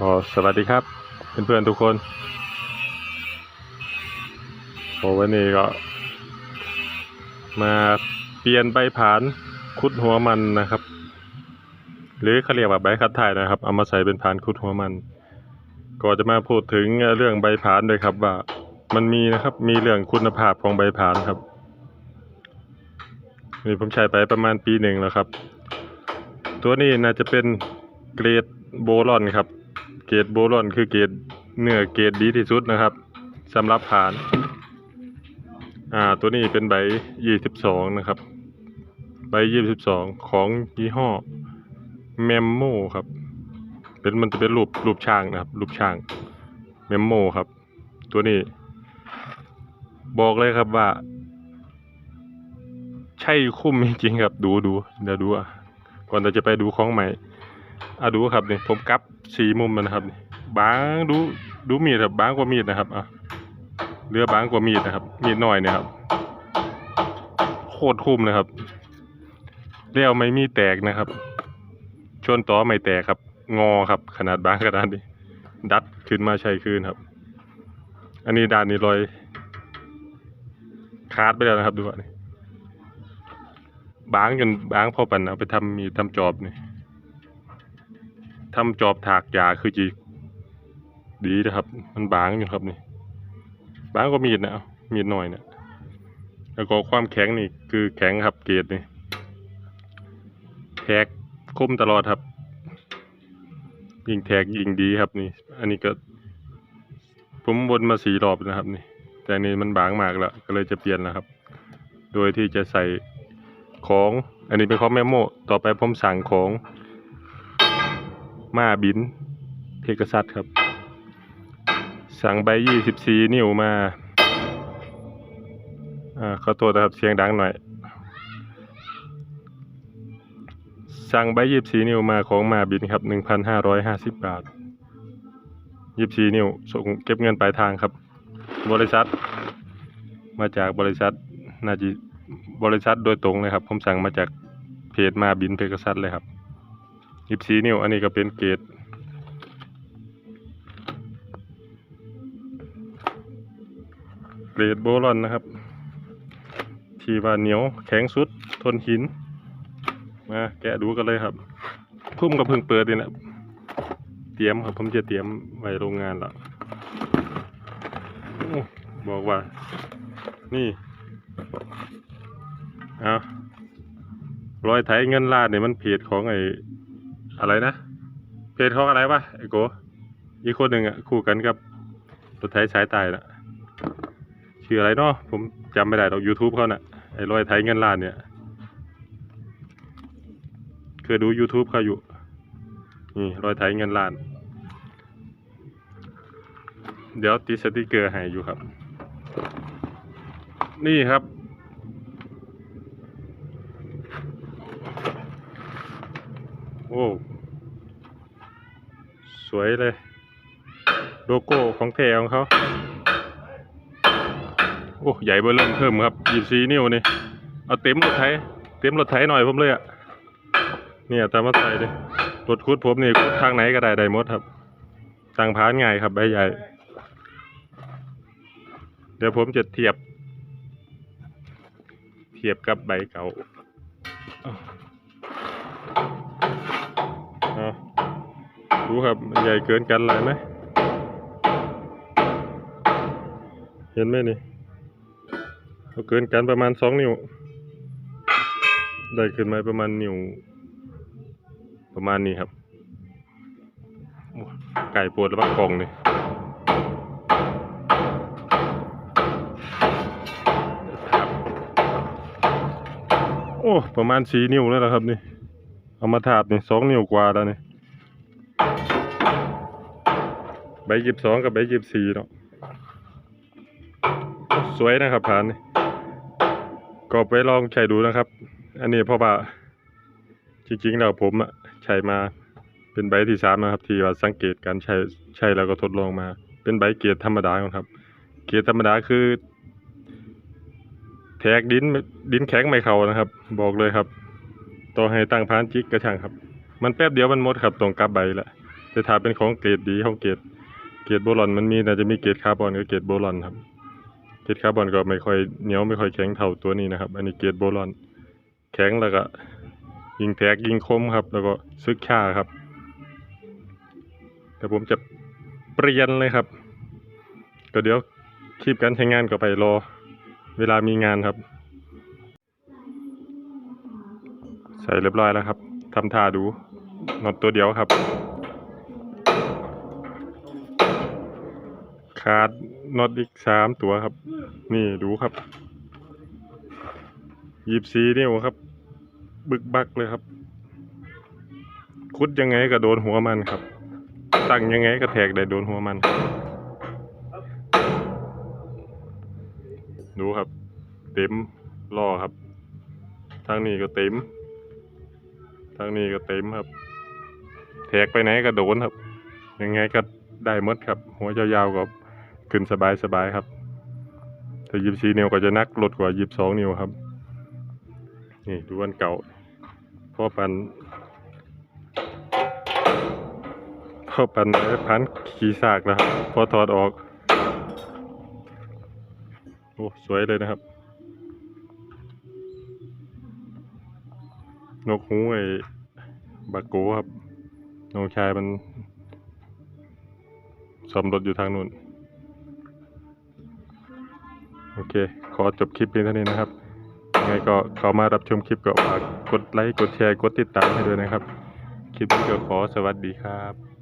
ก็สวัสดีครับเพื่อนๆทุกคนโอ้วันนี้ก็ มาเปลี่ยนใบผานคุดหัวมันนะครับ หรือเขาเรียกว่าใบคัดถ่ายนะครับ เอามาใส่เป็นผานคุดหัวมัน ก็จะมาพูดถึงเรื่องใบผานด้วยครับว่า มันมีนะครับมีเรื่องคุณภาพของใบผานครับนี่ผมใช้ไปประมาณปีหนึ่งแล้วครับ ตัวนี้น่าจะเป็นเกรดโบรอนครับ เกรดโบรอนคือเกรดเนื้อเกรดดีที่สุดนะครับสำหรับผาน อ่า ตัวนี้เป็นใบยี่สิบสองนะครับ ใบยี่สิบสองของยี่ห้อเมมโมครับ เป็นมันจะเป็นรูปรูปช้างนะครับ รูปช้างเมมโมครับ ตัวนี้ บอกเลยครับว่า ใช่คุ้มจริงๆครับ ดูดูเดี๋ยวดูอะก่อนเราจะไปดูของใหม่ อะดูครับนี่ผมกลับสีมุมมันนะครับนี่บางดูดูมีดครับบางกว่ามีดนะครับอะเรือบางกว่ามีดนะครับ มีดหน่อยเนี่ยครับ โคตรคุ้มนะครับเลี้ยวไม่มีแตกนะครับ ชนต่อไม่แตกครับ งอครับ ขนาดบางขนาดนี้ ดัดขึ้นมาใช้คืนครับ อันนี้ด้านนี้รอยขาดไปแล้วนะครับดูอันนี้บางจนบางพอปันเอาไปทำมีทำจอบนี่ ทำจอบถากยาคือจีดีนะครับ มันบางอยู่ครับนี่ บางก็มีดนะมีดหน่อยเนะแล้วก็ความแข็งนี่คือแข็งครับเกรดนี่แทกคมตลอดครับ ยิงแทกยิงดีครับนี่ อันนี้ก็ ผมวนมาสีรอบนะครับนี่ แต่อันนี่มันบางมากแล้วก็เลยจะเปลี่ยนแล้วครับ โดยที่จะใส่ของ อันนี้เป็นของแมโมต่อไปผมสั่งของ มาบินเพกซัสครับ สั่งใบยี่สิบสี่นิ้วมาอ่าขอโทษนะครับเสียงดังหน่อย สั่งใบยี่สิบสี่นิ้วมาของมาบินครับหนึ่งพันห้าร้อยห้าสิบบาทยี่สิบสี่นิ้วส่งเก็บเงินปลายทางครับ บริษัท มาจากบริษัทนาจิบริษัทโดยตรงเลยครับ ผมสั่งมาจากเพจมาบินเพกซัสเลยครับ ยี่สิบสี่นิ้ว อันนี้ก็เป็นเกรดเกรดโบรอนนะครับ ที่ว่าเหนียวแข็งสุดทนหิน มาแกะดูกันเลยครับ พุ่มกับเพิ่งเปิดนี่แหละเตรียมครับ ผมจะเตรียมไว้โรงงานแล้วโอ้บอกว่า นี่เอารอยไถเงินลาดเนี่ยมันเพจของไอ้ อะไรนะ เพจของอะไรวะไอโกอีกคนหนึ่งอะคู่กันกับรถไถสายตายนะชื่ออะไรเนาะผมจำไม่ได้หรอก YouTube เขาน่ะไอ้รอยไถเงินล้านเนี่ยเคยดู YouTube เขาอยู่นี่รอยไถเงินล้าน เดี๋ยวติดสติกเกอร์ให้อยู่ครับ นี่ครับ โอ้ สวยเลย โลโก้ของแท้ของเขา โอ้ ใหญ่เบอร์เริ่มเพิ่มครับยี่สีนิ้วนี่ เอาเต็มรถไถ เต็มรถไถหน่อยผมเลยอะเนี่ยตามมาใส่เลยรถคุดผมนี่คุดทางไหนก็ได้ได้หมดครับตั้งพานง่ายครับใบใหญ่ เดี๋ยวผมจะเทียบ เทียบกับใบเก่า ดูครับใหญ่เกินกันหลายไหมเห็นไหมนี่เอาเกินกันประมาณสองนิ้ว ได้ขึ้นมาประมาณนิ้ว ประมาณนี้ครับ ไก่ปวดแล้วบ้ากล่องนี่ครับโอ้ ประมาณสี่นิ้วแล้วนะครับนี่ เอามาถาดนี่สองนิ้วกว่าแล้วนี่ ใบยิบสองกับใบยิบสี่เนาะสวยนะครับผ่านนี่ก็ไปลองใช้ดูนะครับ อันนี้เพราะว่าจริงๆแล้วผมอะใช้มาเป็นใบที่สามนะครับ ที่ว่าสังเกตการใช้ใช้แล้วก็ทดลองมา เป็นใบเกียรดธรรมดาครับ เกียรดธรรมดาคือแทกดินดินแข็งไม่เข้านะครับ บอกเลยครับต่อให้ตั้งพานจิกกระช่างครับ มันแป๊บเดียวมันหมดครับตรงกลับใบละแต่ถ้าเป็นของเกรดดีของเกรดเกรดโบรอนมันมีน่าจะมีเกรดคาร์บอนกับเกรดโบรอนครับ เกรดคาร์บอนก็ไม่ค่อยเหนียวไม่ค่อยแข็งเท่าตัวนี้นะครับ อันนี้เกรดโบรอน แข็งแล้วก็ ยิงแตกยิงคมครับ แล้วก็ซึกชาครับแต่ผมจะเปลี่ยนเลยครับก็เดี๋ยวคลิปการใช้งานก็ไปรอ เวลามีงานครับ ใส่เรียบร้อยแล้วครับทำท่าดู น็อตตัวเดียวครับ ขาดน็อตอีกสามตัวครับ นี่ดูครับยีบสีนิ้วครับ บึกบักเลยครับ คุดยังไงก็โดนหัวมันครับ ตั้งยังไงก็แทกได้โดนหัวมัน ดูครับ เต็มล่อครับ ทางนี้ก็เต็มทางนี้ก็เต็มครับ แทกไปไหนก็โดนครับ ยังไงก็ได้มดครับ หัวยาวๆก็ขึ้นสบายๆครับถ้ายิบสี่นิ้วก็จะนักลดกว่ายิบสองนิ้วครับ นี่ดูอันเก่าพ่อปันพ่อปันพันขี่สากนะครับพอถอดออกโอ้สวยเลยนะครับ นกหูไอ้บาโกครับ น้องชายมันซ่อมรถอยู่ทางนู้นโอเค ขอจบคลิปเพียงเท่านี้นะครับยังไงก็เข้ามารับชมคลิปก็ฝากกดไลค์ กดแชร์ กดติดตามให้ด้วยนะครับ คลิปนี้ก็ขอสวัสดีครับ